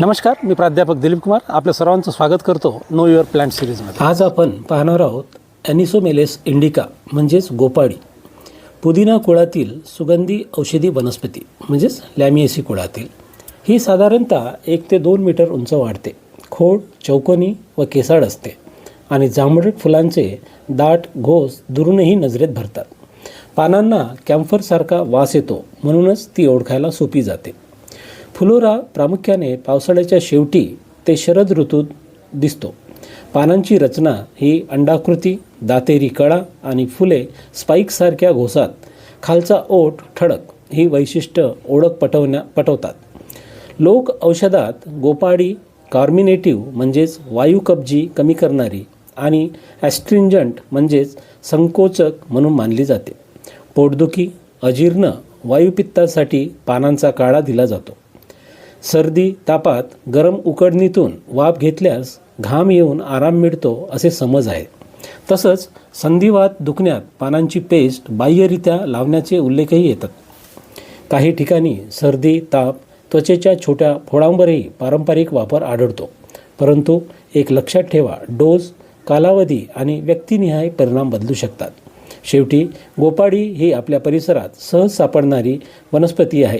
नमस्कार मी प्राध्यापक दिलीप कुमार. आपल्या सर्वांचं स्वागत करतो नो युअर प्लॅन्ट सिरीजमध्ये. आज आपण पाहणार आहोत ॲनिसोमेलेस इंडिका म्हणजेच गोपाळी पुदिना कुळातील सुगंधी औषधी वनस्पती म्हणजेच लॅमिएसी कुळातील. ही साधारणतः एक ते दोन मीटर उंच वाढते. खोड चौकोनी व केसाळ असते आणि जांभळट फुलांचे दाट घोस दुरूनही नजरेत भरतात. पानांना कॅम्फरसारखा वास येतो म्हणूनच ती ओळखायला सोपी जाते. फुलोरा प्रामुख्याने पावसाळ्याच्या शेवटी ते शरद ऋतूत दिसतो. पानांची रचना ही अंडाकृती दातेरी कळा आणि फुले स्पाईकसारख्या घोसात खालचा ओठ ठळक ही वैशिष्ट्य ओळख पटवण्या पटवतात. लोक औषधात गोपाडी कार्मिनेटिव्ह म्हणजेच वायू कब्जी कमी करणारी आणि ॲस्ट्रिंजंट म्हणजेच संकोचक म्हणून मानली जाते. पोटदुखी अजीर्ण वायुपित्तासाठी पानांचा काळा दिला जातो. सर्दी तापात गरम उकडणीतून वाफ घेतल्यास घाम येऊन आराम मिळतो असे समज आहे. तसंच संधिवात दुखण्यात पानांची पेस्ट बाह्यरित्या लावण्याचे उल्लेखही येतात. काही ठिकाणी सर्दी ताप त्वचेच्या छोट्या फोडांवरही पारंपरिक वापर आढळतो. परंतु एक लक्षात ठेवा डोस कालावधी आणि व्यक्तिनिहाय परिणाम बदलू शकतात. शेवटी गोपाडी ही आपल्या परिसरात सहज सापडणारी वनस्पती आहे.